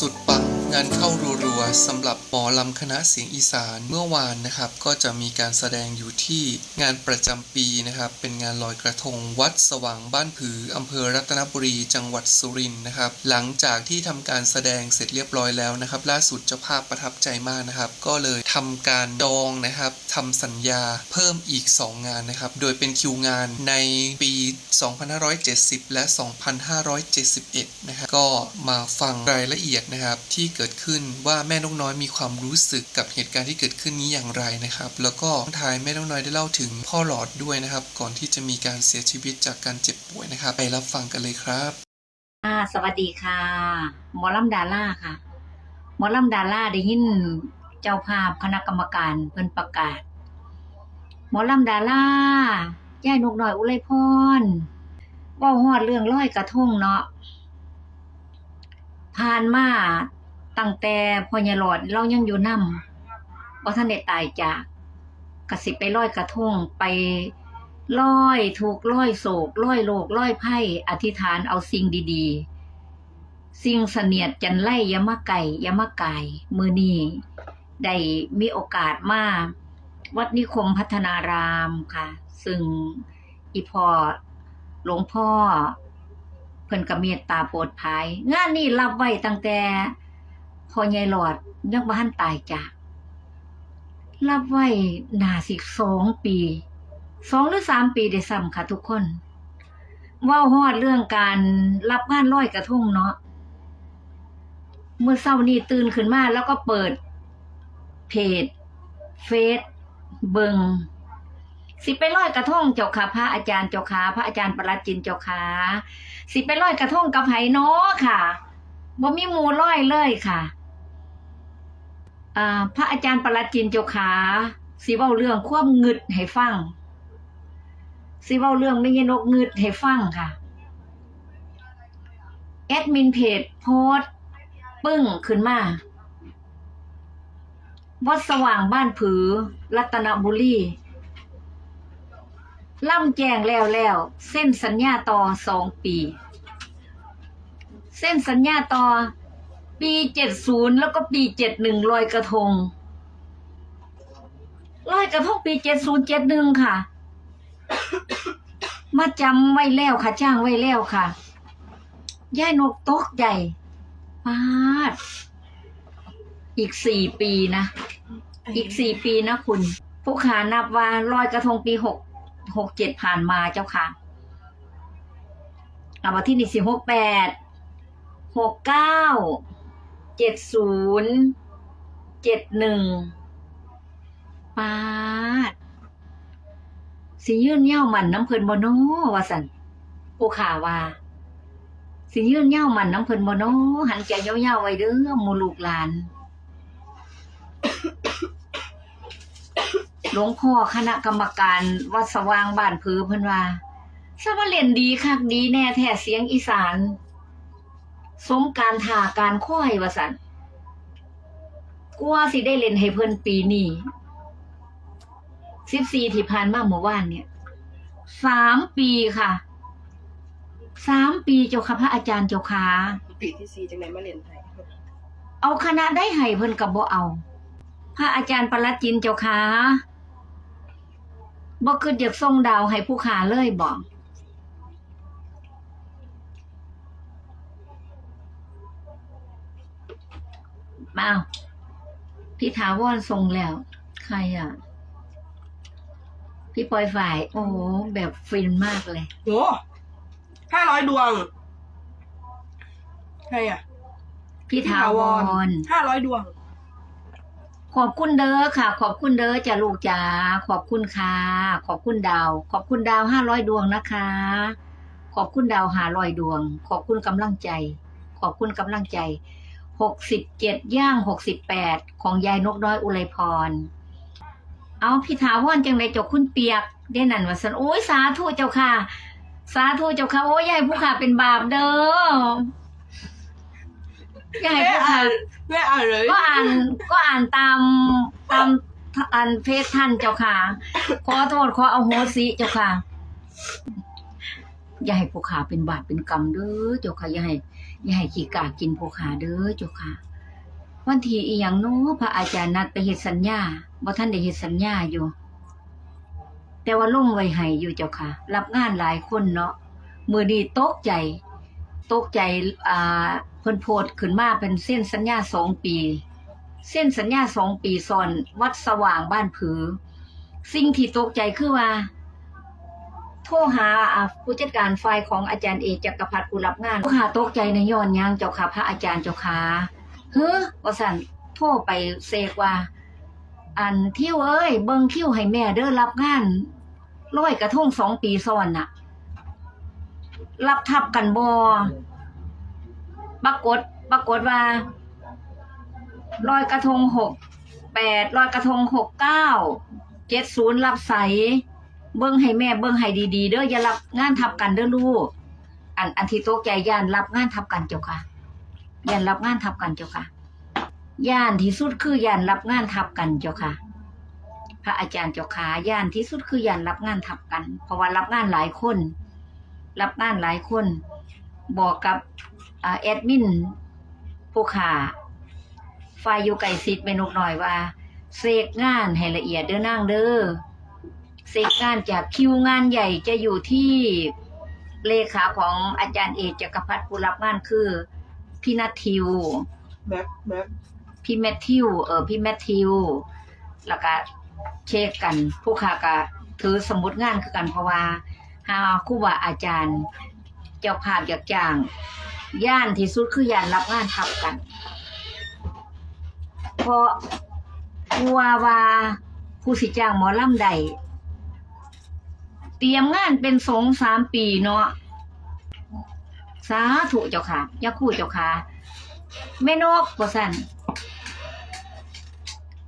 สุดปัง งานเข้ารัวๆสำหรับหมอลำคณะเสียงอีสานเมื่อวานนะครับ ก็จะมีการแสดงอยู่ที่งานประจำปีนะครับ เป็นงานลอยกระทงวัดสว่างบ้านผืออำเภอรัตนบุรีจังหวัดสุรินทร์นะครับ หลังจากที่ทำการแสดงเสร็จเรียบร้อยแล้วนะครับ ล่าสุดเจ้าภาพประทับใจมากนะครับ ก็เลยทำการจองนะครับทำสัญญาเพิ่มอีก 2 งานนะครับ โดยเป็นคิวงานในปี 2570 และ 2571 นะครับก็มาฟังรายละเอียดนะครับที่เกิดขึ้นว่าแม่นกน้อยมีความรู้สึกกับเหตุการณ์ที่เกิดขึ้นนี้อย่างไรนะครับ แล้วก็ท้ายแม่นกน้อยได้เล่าถึงพ่อหลอดด้วยนะครับ ก่อนที่จะมีการเสียชีวิตจากการเจ็บป่วยนะครับ ไปรับฟังกันเลยครับสวัสดีค่ะหมอลำดาล่าค่ะหมอลำดาล่าได้ยินเจ้าภาพคณะกรรมการเพิ่นประกาศหมอลำดาล่าย่ายนกน้อยอุไรพรว่าฮอดเรื่องร้อยกระทงเนาะผ่านมา ตั้งแต่พ่อใหญ่หลอดเรายังอยู่นำบ่ทันได้ตายจากกระสิไปร้อยกระทงไปร้อยถูกร้อยโศกร้อยโลกร้อยไพ่อธิษฐานเอาสิ่งดีๆ สิ่งเสนียดจันไล่ยามะไก่ยามะไก่มือนี้ได้มีโอกาสมาวัดนิคมพัฒนารามค่ะ ซึ่งอีพอหลวงพ่อ เพิ่นก็เมตตาโปรดภาย งานนี้รับไว้ตั้งแต่ พอใหญ่หลอดยังบ่ทันตายจากรับไว้นาสิสองปีสองหรือสามปีได้ซ้ำค่ะทุกคนเว่าฮอดเรื่องการรับงานร้อยกระทงเนาะเมื่อเช้านี้ตื่นขึ้นมาแล้วก็เปิด เพจ เฟซเบิงสิไปร้อยกระทงเจ้าค่ะพระอาจารย์เจ้าค่ะพระอาจารย์ประหลัดจินเจ้าค่ะสิไปร้อยกระทงกับไผเนาะค่ะบ่มีหมูร้อยเลยค่ะ พระอาจารย์ประลัดจินเจ้าขาสิเว้าเรื่องความงึดให้ฟังสิเว้าเรื่องไม่ยนกงึดให้ฟังค่ะ แอดมินเพจโพสปึ้งขึ้นมา วัดสว่างบ้านผือ รัตนบุรีล่ำแจ้งแล้วแล้วเส้นสัญญาต่อสองปี เส้นสัญญาต่อ ปีเจ็ดศูนย์แล้วก็ปีเจ็ดหนึ่งลอยกระทงลอยกระทงปีเจ็ดศูนย์เจ็ดหนึ่งค่ะ มาจำไว้แล้วค่ะ จ้างไว้แล้วค่ะย่ายนกตกใหญ่ปาด อีกสี่ปีนะ อีกสี่ปีนะคุณ ผู้ขานับว่าลอยกระทงปีหกหกเจ็ดผ่านมาเจ้าค่ะเอามาที่นี่สี่หกแปดหกเก้า เจ็ดศูนย์เจ็ดหนึ่งปาดสิยื่นเย่ามันน้ำเพลินโมโนวาสันผู้ข่าว่า สิยื่นเย่ามันน้ำเพลินโมโนหันใจเย่าๆไว้เด้อมูลูกหลานหลวงพ่อคณะกรรมการวัดสว่างบ้านผือเพิ่นว่าสมาเล่นดีคักดีแน่แท้เสียงอีสาน สมการถ่าการค่อยว่าสันกลัวสิได้เล่นให้เพิ่นปีนี้สิบสี่ที่ผ่านมาเมื่อวานเนี่ยสามปีค่ะสามปีเจ้าค่ะพระอาจารย์เจ้าค่ะปีที่สี่จังไหนมาเรียนไทยเอาคณะได้ให้เพิ่นกับบ่เอา พระอาจารย์ประหลัดจินเจ้าค่ะบ่คืออยากส่งดาวให้ผู้ขาเลยบอก มาเอาพี่ถาวรส่งแล้ว ใครอะ พี่ปอยฝ่าย โอ้โหแบบฟินมากเลย โหห้าร้อยดวง ใครอะพี่ถาวรห้าร้อยดวง ขอบคุณเด้อค่ะ ขอบคุณเด้อจ้าลูกจ๋าขอบคุณค่ะขอบคุณดาว ขอบคุณดาวห้าร้อยดวงนะคะ ขอบคุณดาวหาร้อยดวง ขอบคุณกำลังใจ ขอบคุณกำลังใจ หกสิบเจ็ดย่างหกสิบแปดของยายนกน้อยอุไรพร เอาพี่ถาวรจังเลยเจ้าคุณเปียก ได้นั่นว่าสันโอ้ยสาธุเจ้าค่ะ สาธุเจ้าค่ะ โอ้ยยายผู้ขาเป็นบาปเด้อยายแม่ผู้อ่าขานแม่อ่านเลยก็อ่านก็อ่านตามตามอ่านเฟซท่านเจ้าค่ะ ขอโทษขอเอาโหสิเจ้าค่ะ อย่าให้ผู้ขาเป็นบาปเป็นกรรมเด้อเจ้าค่ะอย่าให้ อย่าให้ขี้กากินผู้ขาเด้อเจ้าค่ะ วันที่อีหยังเน้พระอาจารย์นัดไปเฮ็ดสัญญาบ่ทันได้เฮ็ดสัญญาอยู่ แต่ว่าลงไว้ให้อยู่เจ้าค่ะ รับงานหลายคนเนาะมือนี้ตกใจ ตกใจอ่าเพิ่นโพสต์ขึ้นมาเป็นเส้นสัญญาสองปี เส้นสัญญาสองปีซ้อนวัดสว่างบ้านผือ สิ่งที่ตกใจคือว่า โทรหาผู้จัดการฝ่ายของอาจารย์เอกจักรพัฒน์ผู้รับงานผู้าตกใจในย้อนยังเจ้าค่ะพระอาจารย์เจ้าค่ะเฮ้อว่าสั่นโทรไปเสกว่า อันเที่ยวเอ้ยเบิ่งคิวให้แม่เด้อรับงานร้อยกระทงสองปีซ้อนน่ะ รับทับกันบ่ปรากฏปรากฏว่าร้อยกระทงหกแปดร้อยกระทงหกเก้าเจ็ดศูนย์รับใส เบิ่งให้แม่เบิ่งให้ดีๆเด้ออย่ารับงานทับกันเด้อลูกอันอันที่โตกใจย่านรับงานทับกันเจ้าค่ะย่านรับงานทับกันเจ้าค่ะย่านที่สุดคือย่านรับงานทับกันเจ้าค่ะ พระอาจารย์เจ้าค่ะย่านที่สุดคือย่านรับงานทับกัน เพราะว่ารับงานหลายคน รับงานหลายคน บอกกับแอดมินผู้ขาฝ่ายอยู่ไก่สิทธิ์เมนุกหน่อยว่าเสกงานให้ละเอียดเด้อนางเด้อ เสกงานจากคิวงานใหญ่จะอยู่ที่เลขาของอาจารย์เอกจักรพัฒน์ผู้รับงานคือ พี่นัททิวแม็กแม็กพี่แมทธิว เออพี่แมทธิว แล้วก็เช็คกัน ผู้ค้าก็ถือสมุดงานคือกันเพราะว่าหาครูบาอาจารย์ เจ้าภาพอยากจ้าง ย่านที่สุดคือย่านรับงานทับกัน เพราะกลัวว่าผู้สิจ้างหมอลำใด เตรียมงานเป็นสองสามปีเนาะสาธุเจ้าค่ะยาคู่เจ้าค่ะแม่นกว่าสัน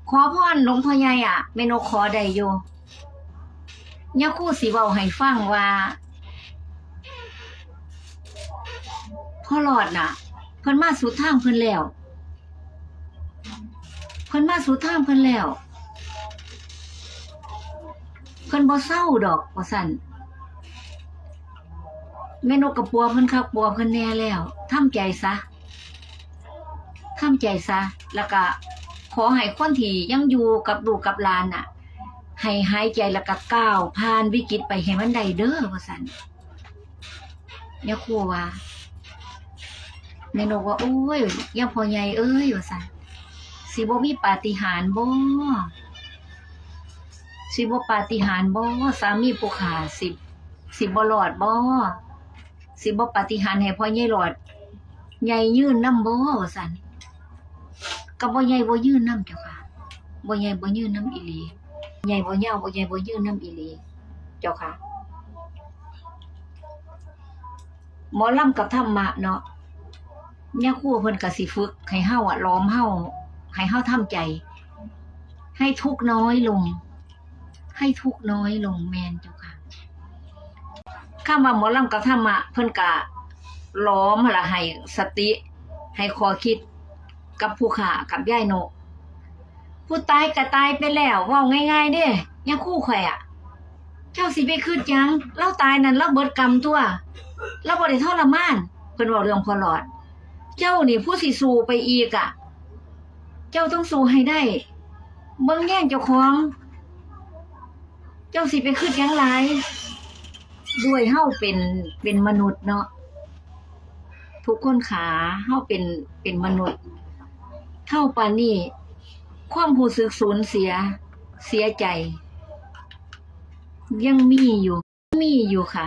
ขอพรหลวงพ่อใหญ่อะแม่นกขอได้อยู่ยาคู่สิเว้าให้ฟังว่าพ่อหลอดน่ะ เพิ่นมาสุดทางเพิ่นแล้ว เพิ่นมาสุดทางเพิ่นแล้ว พิ่นบ่เศร้าดอกว่าสั่นแม่นกกับปัวเพิ่นคักปัวเพิ่นแน่แล้วทำใจซะทำใจซะ แล้วก็ขอให้คนที่ยังอยู่กับลูกกับหลานน่ะ ให้หายใจแล้วก็ก้าวผ่านวิกฤตไปให้มันได้เด้อว่าซั่นอย่าครูว่าแม่นกว่าโอ้ยย่าพอใหญ่เอ้ยว่าซั่นสิบ่มีปาฏิหาริย์บ่ สิบ่ปาฏิหาริย์บ่สามีผู้ขาสิสิบ่รอดบ่สิบ่ปาฏิหาริย์ให้พ่อใหญ่รอดใหญ่ยืนนำบ่ว่าซั่นก็บ่ใหญ่บ่ยืนนำเจ้าค่ะบ่ใหญ่บ่ยืนนำอีหลีใหญ่บ่ยาวบ่ใหญ่บ่ยืนนำอีหลีเจ้าค่ะหมอลำกับธรรมะเนาะเนี่ยครูเพิ่นก็สิฝึกให้เฮาอะล้อมเฮาให้เฮาทำใจ ให้ทุกน้อยลง ให้ทุกน้อยลงแมนเจ้าค่ะคำว่าหมอลำกับธรรมะเพิ่นก็ล้อมละให้สติ ให้คอคิดกับผู้ขากับย่ายโนผู้ตายก็ตายไปแล้วว่าง่ายๆเด้ยังคู่แข่อยอะเจ้าสิไปคืดยังเล่าตายนั่นเล่าเบิดกรรมตัวเล่าบ่ได้ทรมานเพิ่นเว้าเรื่องพอหลอด เจ้านี่ผู้สิสู้ไปอีกอะเจ้าต้องสู้ให้ได้ เบิ่งแย่งเจ้าของ เจ้าสิไปคืดยังหลายด้วยเฮาเป็นเป็นมนุษย์เนาะทุกคนขาเฮาเป็นเป็นมนุษย์เท่าปานนี้ความรู้สึกสูญเสีย เสียใจ ยังมีอยู่ มีอยู่ค่ะ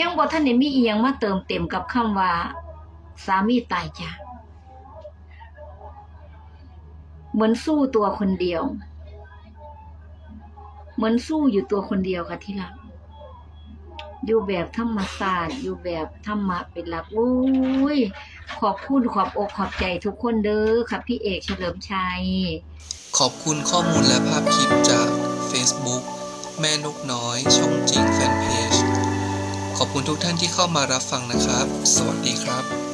ยังบ่ทันได้มีอีหยังมาเติมเต็มกับคำว่า สามีตายจากเหมือนสู้ตัวคนเดียว เหมือนสู้อยู่ตัวคนเดียวค่ะที่รัก อยู่แบบธรรมศาสตร์ อยู่แบบธรรมะเป็นหลักโอ้ย ขอบคุณขอบอกขอบใจทุกคนเด้อค่ะพี่เอกเฉลิมชัย ขอบคุณข้อมูลและภาพคลิปจาก Facebook แม่นกน้อย ช่องจริงแฟนเพจ ขอบคุณทุกท่านที่เข้ามารับฟังนะครับ สวัสดีครับ